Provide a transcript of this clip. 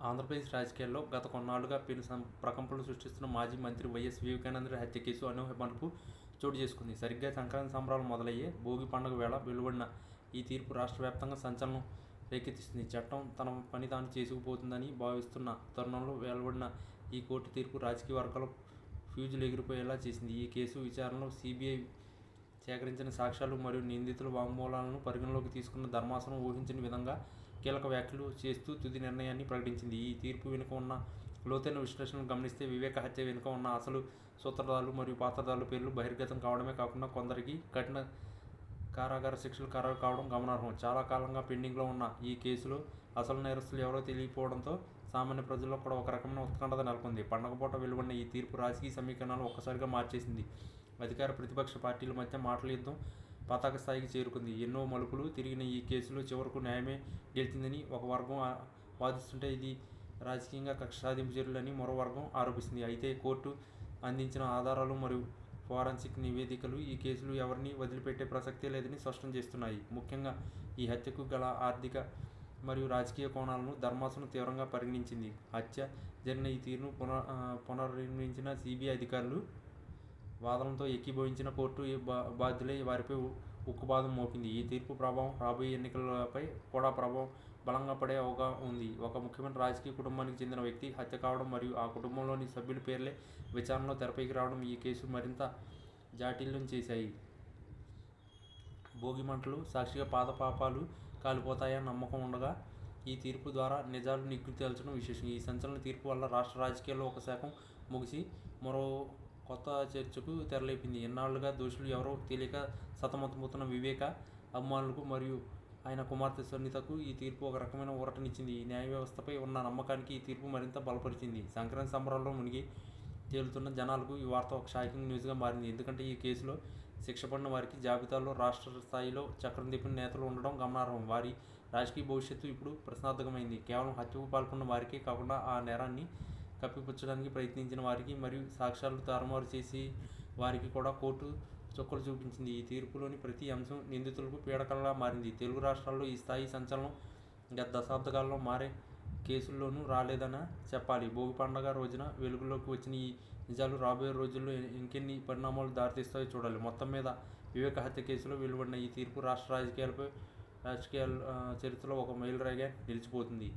ఆంధ్రప్రదేశ్ రాజకీయాల్లో గత కొన్నాళ్ళుగా పెను సం ప్రకంపనలు సృష్టిస్తున్న మాజీ మంత్రి వైఎస్ వివేకానంద హత్య కేసు అనూహ్య చోటు చేసుకుంది. సరిగ్గా సంక్రాంతి సంబరాలు మొదలయ్యే భోగి పండుగ వేళ వెలువడిన ఈ తీర్పు రాష్ట్ర వ్యాప్తంగా సంచలనం రేకెత్తిస్తుంది. చట్టం తన పని తాను చేసుకుపోతుందని భావిస్తున్న తరుణంలో వెలువడిన ఈ కోర్టు తీర్పు రాజకీయ వర్గాల ఫ్యూజులు ఎగిరిపోయేలా చేసింది. ఈ కేసు విచారణలో సిబిఐ సేకరించిన సాక్ష్యాలు మరియు నిందితుల వాంగ్మూలాలను పరిగణలోకి తీసుకున్న ధర్మాసనం ఊహించిన విధంగా కీలక వ్యాఖ్యలు చేస్తూ తుది నిర్ణయాన్ని ప్రకటించింది. ఈ తీర్పు వెనుక ఉన్న లోతైన విశ్లేషణను గమనిస్తే వివేక హత్య వెనుక ఉన్న అసలు సూత్రధారులు మరియు పాత్రధారుల పేర్లు బహిర్గతం కావడమే కాకుండా కొందరికి కఠిన కారాగార శిక్షలు ఖరారు కావడం గమనార్హం. చాలా కాలంగా పెండింగ్లో ఉన్న ఈ కేసులో అసలు నేరస్తులు ఎవరో తెలియకపోవడంతో సామాన్య ప్రజల్లో కూడా ఒక రకమైన ఉత్కంఠత నెలకొంది. పండగ పూట వెలువడిన ఈ తీర్పు రాజకీయ సమీకరణాలు ఒక్కసారిగా మార్చేసింది. అధికార ప్రతిపక్ష పార్టీల మధ్య మాటల యుద్ధం పతాక స్థాయికి చేరుకుంది. ఎన్నో మలుపులు తిరిగిన ఈ కేసులో చివరకు న్యాయమే గెలిచిందని ఒక వర్గం వాదిస్తుంటే ఇది రాజకీయంగా కక్ష సాధింపు చర్యలని మరో వర్గం ఆరోపిస్తుంది. అయితే కోర్టు అందించిన ఆధారాలు మరియు ఫోరెన్సిక్ నివేదికలు ఈ కేసులు ఎవరిని వదిలిపెట్టే ప్రసక్తే లేదని స్పష్టం చేస్తున్నాయి. ముఖ్యంగా ఈ హత్యకు గల ఆర్థిక మరియు రాజకీయ కోణాలను ధర్మాసనం తీవ్రంగా పరిగణించింది. హత్య జరిగిన ఈ తీరును పునర్ పునర్నిర్మించిన సిబిఐ అధికారులు వాదనలతో ఏకీభవించిన కోర్టు ఈ బా బాధ్యులై వారిపై ఉ- ఉక్కుపాదం మోపింది. ఈ తీర్పు ప్రభావం రాబోయే ఎన్నికలపై కూడా ప్రభావం బలంగా పడే అవగా ఉంది. ఒక ముఖ్యమైన రాజకీయ కుటుంబానికి చెందిన వ్యక్తి హత్య కావడం మరియు ఆ కుటుంబంలోని సభ్యుల పేర్లే విచారణలో తెరపైకి రావడం ఈ కేసు మరింత జాటిల్యం చేశాయి. భోగి మంటలు సాక్షిగా పాదపాపాలు కాలిపోతాయని నమ్మకం ఉండగా ఈ తీర్పు ద్వారా నిజాలు నిగ్గు తేల్చడం విశేషం. ఈ సంచలన తీర్పు వల్ల రాష్ట్ర రాజకీయాల్లో ఒక శాఖం ముగిసి మరో కొత్త చర్చకు తెరలేపింది. ఎన్నాళ్ళుగా దోషులు ఎవరో తెలియక సతమతమవుతున్న వివేక అభిమానులకు మరియు ఆయన కుమార్తె సునీతకు ఈ తీర్పు ఒక రకమైన ఊరటనిచ్చింది. ఈ న్యాయ వ్యవస్థపై ఉన్న నమ్మకానికి ఈ తీర్పు మరింత బలపరిచింది. సంక్రాంతి సంబరాల్లో మునిగి తేలుతున్న జనాలకు ఈ వార్త ఒక షాకింగ్ న్యూస్గా మారింది. ఎందుకంటే ఈ కేసులో శిక్ష పడిన వారికి జాబితాలో రాష్ట్ర స్థాయిలో చక్రం తిప్పిన నేతలు ఉండడం గమనార్హం. వారి రాజకీయ భవిష్యత్తు ఇప్పుడు ప్రశ్నార్థకమైంది. కేవలం హత్యకు పాల్గొన్న వారికే కాకుండా ఆ నేరాన్ని కప్పిపుచ్చడానికి ప్రయత్నించిన వారికి మరియు సాక్ష్యాలు తారుమారు చేసి వారికి కూడా కోర్టు చుక్కలు చూపించింది. ఈ తీర్పులోని ప్రతి అంశం నిందితులకు పీడకలలా మారింది. తెలుగు రాష్ట్రాల్లో ఈ స్థాయి సంచలనం గత దశాబ్దకాలంలో మారే కేసుల్లోనూ రాలేదని చెప్పాలి. భోగి పండగ రోజున వెలుగులోకి వచ్చిన ఈ నిజాలు రాబోయే రోజుల్లో ఇంకెన్ని పరిణామాలు దారితీస్తాయో చూడాలి. మొత్తం మీద వివేక హత్య కేసులో వెలువడిన ఈ తీర్పు రాష్ట్ర రాజకీయాలపై రాజకీయాల చరిత్రలో ఒక మైలురాయిగా నిలిచిపోతుంది.